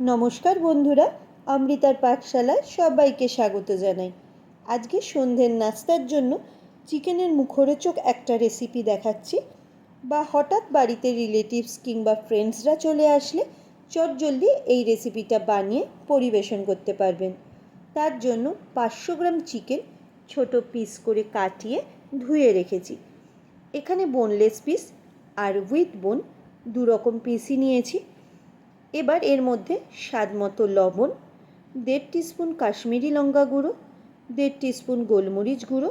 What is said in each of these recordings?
নমস্কার বন্ধুরা, অমৃতার পাঠশালায় সবাইকে স্বাগত জানাই। আজকে সন্ধ্যের নাস্তার জন্য চিকেনের মুখরোচক একটা রেসিপি দেখাচ্ছি বা হঠাৎ বাড়িতে রিলেটিভস কিংবা ফ্রেন্ডসরা চলে আসলে চটজলদি এই রেসিপিটা বানিয়ে পরিবেশন করতে পারবেন। তার জন্য পাঁচশো গ্রাম চিকেন ছোট পিস করে কাটিয়ে ধুয়ে রেখেছি। এখানে বোনলেস পিস আর উইথ বোন দু রকম পিসই নিয়েছি। এবার এর মধ্যে স্বাদ মতো লবণ, দেড় টিস্পুন কাশ্মীরি লঙ্কা গুঁড়ো, দেড় টিস্পুন গোলমরিচ গুঁড়ো,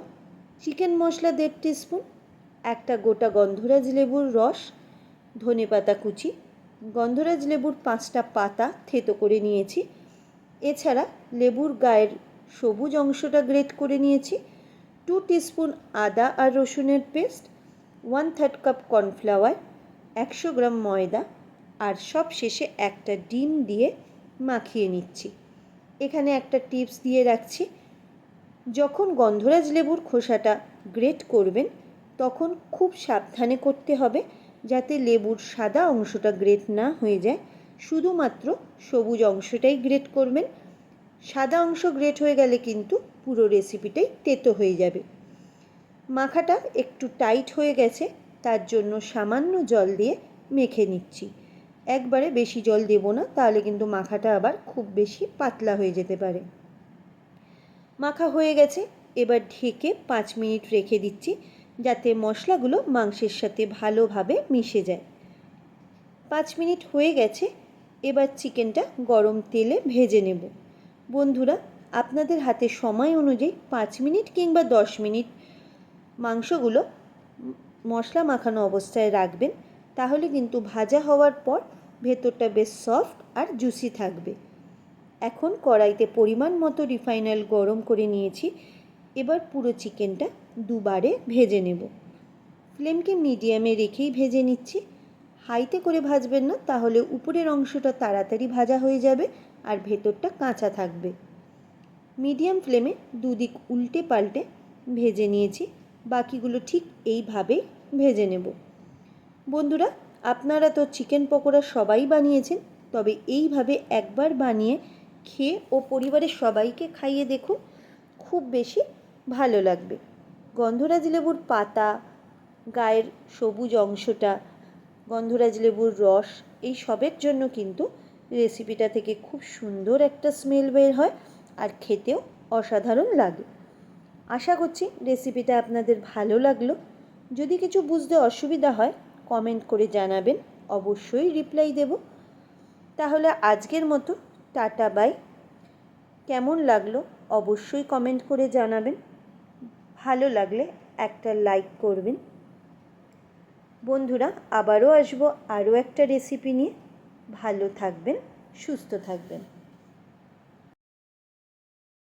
চিকেন মশলা দেড় টিস্পুন, একটা গোটা গন্ধরাজ লেবুর রস, ধনে পাতা কুচি, গন্ধরাজ লেবুর পাঁচটা পাতা থেতো করে নিয়েছি। এছাড়া লেবুর গায়ের সবুজ অংশটা গ্রেট করে নিয়েছি। টু টিস্পুন আদা আর রসুনের paste, one third cup cornflour, একশো গ্রাম ময়দা আর সব শেষে একটা ডিম দিয়ে মাখিয়ে নিচ্ছি। এখানে একটা টিপস দিয়ে রাখছি, যখন গন্ধরাজ লেবুর খোসাটা গ্রেট করবেন, তখন খুব সাবধানে করতে হবে যাতে লেবুর সাদা অংশটা গ্রেট না হয়ে যায়। শুধুমাত্র সবুজ অংশটাই গ্রেট করবেন। সাদা অংশ গ্রেট হয়ে গেলে কিন্তু পুরো রেসিপিটাই তেতো হয়ে যাবে। মাখাটা একটু টাইট হয়ে গেছে, তার জন্য সামান্য জল দিয়ে মেখে নিচ্ছি। একবারে বেশি জল দেব না, তাহলে কিন্তু মাখাটা আবার খুব বেশি পাতলা হয়ে যেতে পারে। মাখা হয়ে গেছে, এবার ঢেকে পাঁচ মিনিট রেখে দিচ্ছি, যাতে মশলাগুলো মাংসের সাথে ভালোভাবে মিশে যায়। পাঁচ মিনিট হয়ে গেছে, এবার চিকেনটা গরম তেলে ভেজে নেব। বন্ধুরা, আপনাদের হাতে সময় অনুযায়ী পাঁচ মিনিট কিংবা দশ মিনিট মাংসগুলো মশলা মাখানো অবস্থায় রাখবেন তাহলে কিন্তু ভাজা হওয়ার পর ভেতরটা বেশ সফট আর জুসি থাকবে। এখন কড়াইতে পরিমাণ মতো রিফাইন অয়েল গরম করে নিয়েছি। এবার পুরো চিকেনটা দুবারে ভেজে নেব। ফ্লেমকে মিডিয়ামে রেখেই ভেজে নিচ্ছি। হাইতে করে ভাজবেন না, তাহলে উপরের অংশটা তাড়াতাড়ি ভাজা হয়ে যাবে আর ভেতরটা কাঁচা থাকবে। মিডিয়াম ফ্লেমে দুদিক উল্টে পাল্টে ভেজে নিয়েছি। বাকিগুলো ঠিক এইভাবেই ভেজে নেব। বন্ধুরা, আপনারা তো চিকেন পকোড়া সবাই বানিয়েছেন, তবে এইভাবে একবার বানিয়ে খেয়ে ও পরিবারের সবাইকে খাইয়ে দেখুন, খুব বেশি ভালো লাগবে। গন্ধরাজ লেবুর পাতা, গায়ের সবুজ অংশটা, গন্ধরাজ লেবুর রস, এই সবের জন্য কিন্তু রেসিপিটা থেকে খুব সুন্দর একটা স্মেল বের হয় আর খেতেও অসাধারণ লাগে। আশা করছি রেসিপিটা আপনাদের ভালো লাগল। যদি কিছু বুঝতে অসুবিধা হয় কমেন্ট করে জানাবেন। অবশ্যই রিপ্লাই দেব। তাহলে আজকের মতো। Tata, bye. কেমন লাগল অবশ্যই কমেন্ট করে জানাবেন। ভালো লাগলে একটা লাইক করবেন। বন্ধুরা, আবারও আসব আরও একটা রেসিপি নিয়ে। ভালো থাকবেন, সুস্থ থাকবেন।